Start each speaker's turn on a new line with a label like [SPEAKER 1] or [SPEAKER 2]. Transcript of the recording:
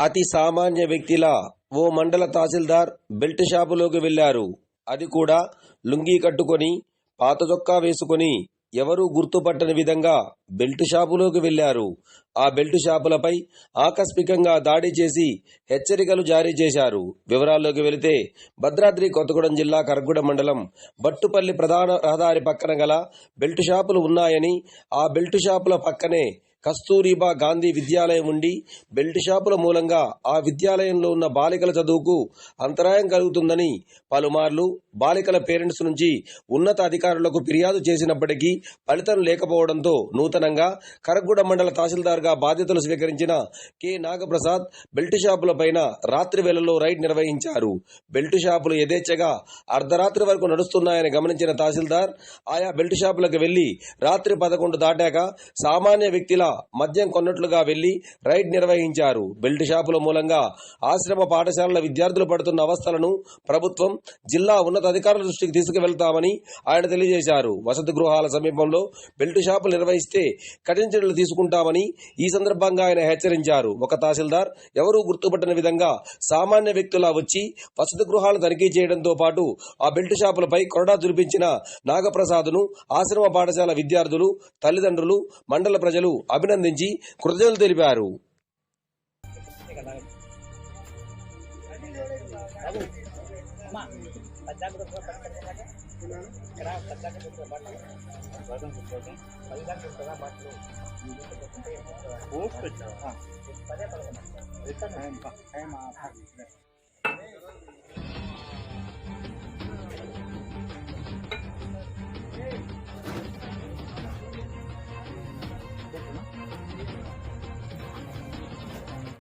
[SPEAKER 1] అతి సామాన్య వ్యక్తిలా ఓ మండల తహసీల్దార్ బెల్ట్ షాపులోకి వెళ్ళారు అది కూడా లుంగీ కట్టుకొని పాత చొక్కా వేసుకొని ఎవరూ గుర్తుపట్టని విధంగా బెల్ట్ షాపులోకి వెళ్ళారు ఆ బెల్ట్ షాపులపై ఆకస్మికంగా దాడి చేసి హెచ్చరికలు జారీ చేశారు. వివరాల్లోకి వెళితే భద్రాద్రి కొత్తగూడెం జిల్లా కరగూడెం మండలం బట్టుపల్లి ప్రధాన రహదారి పక్కన గల బెల్ట్ షాపులు ఉన్నాయని ఆ బెల్ట్ షాపుల పక్కనే కస్తూరిబా గాంధీ విద్యాలయం ఉండి బెల్ట్ షాపుల మూలంగా ఆ విద్యాలయంలో ఉన్న బాలికల చదువుకు అంతరాయం కలుగుతుందని పలుమార్లు బాలికల పేరెంట్స్ నుంచి ఉన్నత అధికారులకు ఫిర్యాదు చేసినప్పటికీ ఫలితం లేకపోవడంతో నూతనంగా కరగూడ మండల తహసీల్దార్గా బాధ్యతలు స్వీకరించిన కె. నాగప్రసాద్ బెల్ట్ షాపుల పైన రాత్రి వేళల్లో రైడ్ నిర్వహించారు. బెల్ట్ షాపులు యథేచ్ఛగా అర్ధరాత్రి వరకు నడుస్తున్నాయని గమనించిన తహసీల్దార్ ఆయా బెల్ట్ షాపులకు వెళ్ళి రాత్రి పదకొండు దాటాక సామాన్య వ్యక్తిలా మద్యం కొన్నట్లుగా వెళ్ళి రైడ్ నిర్వహించారు. బెల్ట్ షాపుల మూలంగా ఆశ్రమ పాఠశాలల విద్యార్థులు పడుతున్న అవస్థలను ప్రభుత్వం జిల్లా ఉన్నతాధికారుల దృష్టికి తీసుకువెళ్తామని ఆయన తెలియజేశారు. వసతి గృహాల సమీపంలో బెల్ట్ షాపులు నిర్వహిస్తే కఠిన చర్యలు తీసుకుంటామని ఈ సందర్భంగా ఆయన హెచ్చరించారు. ఒక తహసీల్దార్ ఎవరూ గుర్తుపట్టని విధంగా సామాన్య వ్యక్తులా వచ్చి వసతి గృహాలను తనిఖీ చేయడంతో పాటు ఆ బెల్ట్ షాపులపై కొరడా దురిపించిన నాగప్రసాద్ను ఆశ్రమ పాఠశాల విద్యార్థులు తల్లిదండ్రులు మండల ప్రజలు అభినందించి కృతజ్ఞతలు తెలిపారు.
[SPEAKER 2] పదే